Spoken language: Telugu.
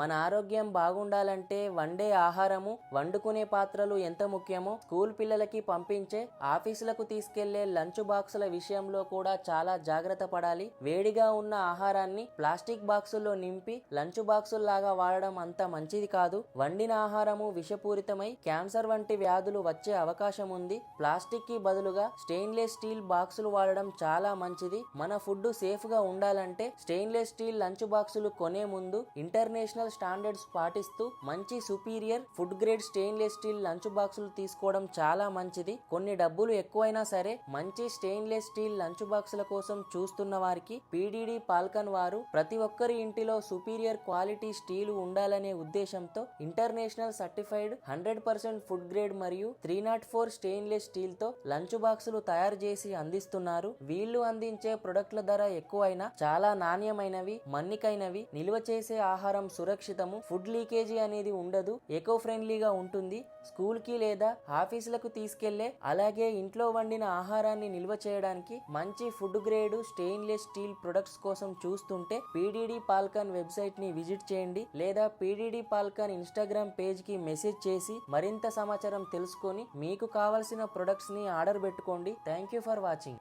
మన ఆరోగ్యం బాగుండాలంటే వండే ఆహారము వండుకునే పాత్రలు ఎంత ముఖ్యమో స్కూల్ పిల్లలకి పంపించే ఆఫీసులకు తీసుకెళ్ళే లంచ్ బాక్సుల విషయంలో కూడా చాలా జాగ్రత్త పడాలి. వేడిగా ఉన్న ఆహారాన్ని ప్లాస్టిక్ బాక్సుల్లో నింపి లంచ్ బాక్సుల్లాగా వాడడం అంత మంచిది కాదు. వండిన ఆహారము విషపూరితమై క్యాన్సర్ వంటి వ్యాధులు వచ్చే అవకాశం ఉంది. ప్లాస్టిక్కి బదులుగా స్టెయిన్లెస్ స్టీల్ బాక్సులు వాడడం చాలా మంచిది. మన ఫుడ్ సేఫ్గా ఉండాలంటే స్టెయిన్లెస్ స్టీల్ లంచ్ బాక్సులు కొనే ముందు ఇంటర్నేషనల్ స్టాండర్డ్స్ పాటిస్తూ మంచి superior food grade stainless steel lunch బాక్సులు తీసుకోవడం చాలా మంచిది. కొన్ని డబ్బులు ఎక్కువైనా సరే మంచి స్టెయిన్లెస్ స్టీల్ లంచ్ బాక్సుల కోసం చూస్తున్న వారికి పీడీడీ పాల్కన్ వారు ప్రతి ఒక్కరి ఇంటిలో సుపీరియర్ క్వాలిటీ స్టీల్ ఉండాలనే ఉద్దేశంతో international certified hundred percent food grade మరియు త్రీ నాట్ ఫోర్ స్టెయిన్లెస్ స్టీల్తో లంచ్ బాక్సులు తయారు చేసి అందిస్తున్నారు. వీళ్ళు అందించే ప్రొడక్ట్ల ధర ఎక్కువైనా చాలా నాణ్యమైనవి మన్నికైనవి నిల్వ చేసే ఆహారం సురక్షితము. ఫుడ్ లీకేజీ అనేది ఉండదు. ఎకో ఫ్రెండ్లీగా ఉంటుంది. స్కూల్కి లేదా ఆఫీసులకు తీసుకెళ్ళే అలాగే ఇంట్లో వండిన ఆహారాన్ని నిల్వ చేయడానికి మంచి food grade stainless steel products కోసం చూస్తుంటే పీడీడీ పాల్కన్ వెబ్సైట్ని విజిట్ చేయండి. లేదా పీడీడీ పాల్కాన్ ఇన్స్టాగ్రామ్ పేజ్కి మెసేజ్ చేసి మరింత సమాచారం తెలుసుకొని మీకు కావలసిన ప్రొడక్ట్స్ని ఆర్డర్ పెట్టుకోండి. Thank you for watching.